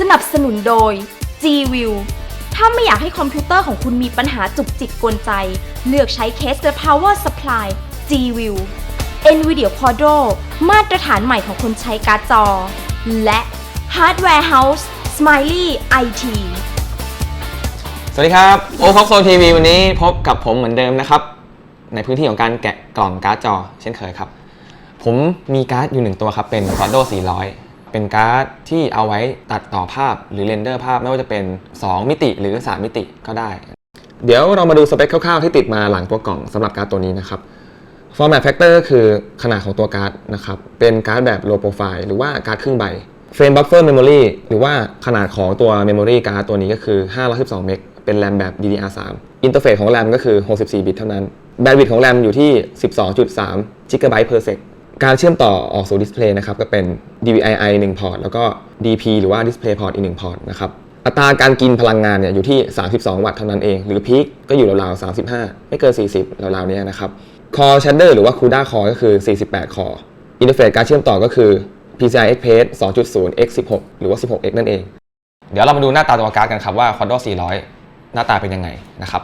สนับสนุนโดย G-View ถ้าไม่อยากให้คอมพิวเตอร์ของคุณมีปัญหาจุกจิกกวนใจ เลือกใช้เคส The Power Supply G-View NVIDIA Quadro มาตรฐานใหม่ของคนใช้การ์ดจอ และ Hardware House Smiley IT สวัสดีครับโอฟ็อกโซทีวีวันนี้พบกับผมเหมือนเดิมนะครับ ในพื้นที่ของการแกะกล่องการ์ดจอ เช่นเคยครับ ผมมีการ์ดอยู่หนึ่งตัวครับ เป็น Quadro 400 เป็นการ์ดที่เอาไว้ตัดต่อภาพหรือเรนเดอร์ภาพไม่ว่าจะเป็น 2 มิติหรือ 3 มิติก็ได้ เดี๋ยวเรามาดูสเปคคร่าวๆที่ติดมาหลังตัวกล่องสำหรับการ์ดตัวนี้นะครับ Format Factor ก็คือขนาดของตัวการ์ดนะครับ เป็นการ์ดแบบ low profile หรือว่าการ์ดครึ่งใบ Frame Buffer Memory หรือว่าขนาดของตัว Memory การ์ดตัวนี้ก็คือ 512เมกเป็น RAM แบบ DDR3 อินเทอร์เฟซของ RAM ก็คือ 64 บิตเท่านั้นแบนด์วิดต์ของ RAM อยู่ที่ 12.3 GB per sec การเชื่อมต่อออกสู่ดิสเพลย์นะครับก็เป็น DVI-I 1พอร์ตแล้วก็ DP หรือว่า Display Port อีก1พอร์ตนะครับอัตราการกินพลังงานเนี่ยอยู่ที่ 32 วัตต์เท่านั้นเอง หรือพีคก็อยู่ราวๆ 35 ไม่เกิน 40 ราวๆเนี้ยนะครับ Core Shader หรือว่า CUDA Core ก็คือ 48 Core อินเทอร์เฟซการเชื่อมต่อก็คือ PCI Express 2.0 x 16 หรือว่า 16x นั่นเอง เดี๋ยวเรามาดูหน้าตาตัวการ์ดกันครับว่า Quadro 400 หน้าตาเป็นยังไงนะครับ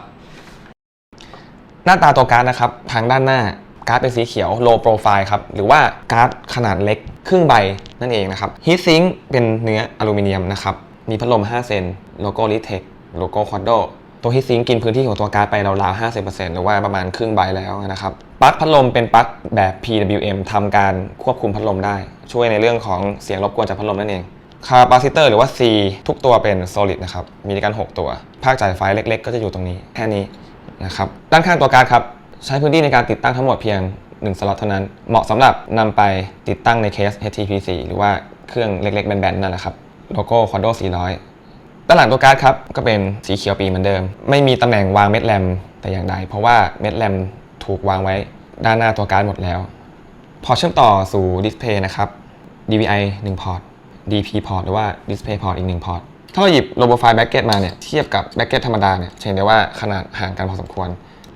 หน้าตาตัวการ์ดนะครับ ทางด้านหน้า การ์ดเป็นสีเขียว low profile ครับ หรือว่าการ์ดขนาดเล็กครึ่งใบนั่นเองนะครับ heat sink เป็นเนื้ออลูมิเนียมนะครับ มีพัดลม 5 เซน โลโก้ Litec โลโก้ Quadro ตัว heat sink กินพื้นที่ของตัวการ์ดไปราวๆ50%หรือว่าประมาณครึ่งใบแล้วนะครับ ปลั๊กพัดลมเป็นปลั๊กแบบ PWM ทำการควบคุมพัดลมได้ ช่วยในเรื่องของเสียงรบกวนจากพัดลมนั่นเองคาปาซิเตอร์หรือว่า C ทุกตัวเป็น solid นะครับ มีด้วยกัน6ตัว ภาคจ่ายไฟเล็ก ๆ ก็จะอยู่ตรงนี้แค่นี้นะครับ ด้านข้างตัวการ์ดครับ ใช้พื้นที่ในการติดตั้งทั้งหมดเพียง 1 สล็อตเท่านั้น เหมาะสำหรับนำไปติดตั้งในเคส HTPC หรือว่าเครื่องเล็กๆ แบนๆ นั่นแหละครับ โลโก้ Quadro 400 ด้านหลังตัวการ์ดครับ ก็เป็นสีเขียวปีเหมือนเดิม ไม่มีตำแหน่งวางเม็ดแรมแต่อย่างใด เพราะว่าเม็ดแรมถูกวางไว้ด้านหน้าตัวการ์ดหมดแล้ว พอเชื่อมต่อสู่ดิสเพย์นะครับ DVI 1 พอร์ต DP พอร์ตหรือว่า Display พอร์ตอีก 1 พอร์ต ถ้าเราหยิบ Low Profile Bracket มาเนี่ย เทียบกับ Bracket ธรรมดาเนี่ยเห็นได้ว่าขนาดห่างกันพอสมควร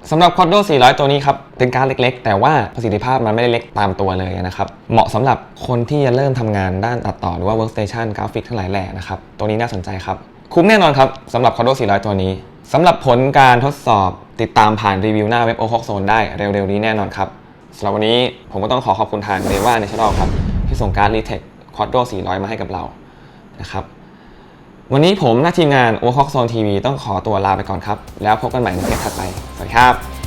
สำหรับ Quadro 400 ตัวนี้ครับ เป็นการดเล็กๆ แต่ว่าประสิทธิภาพมันไม่ได้เล็กตามตัวเลยนะครับ เหมาะสำหรับคนที่จะเริ่มทำงานด้านตัดต่อหรือว่า Workstation กราฟิกทั้งหลายแหล่นะครับ ตัวนี้น่าสนใจครับ คุ้มแน่นอนครับสำหรับ Quadro 400 ตัวนี้สำหรับผลการทดสอบติดตามผ่านรีวิวหน้าเว็บ o c o Zone ได้เร็วๆนี้แน่นอนครับสำหรับวันนี้ผมก็ต้องขอขอบคุณทาง n e v a National ครับที่ส่งการ์ด Retech Quadro 400 มาให้กับเรานะครับ วันนี้ผมและทีมงาน o c o Zone TV ต้องขอตัวลาไปก่อนครับ แล้วพบกันใหม่ในเทปถัดไป สวัสดีครับ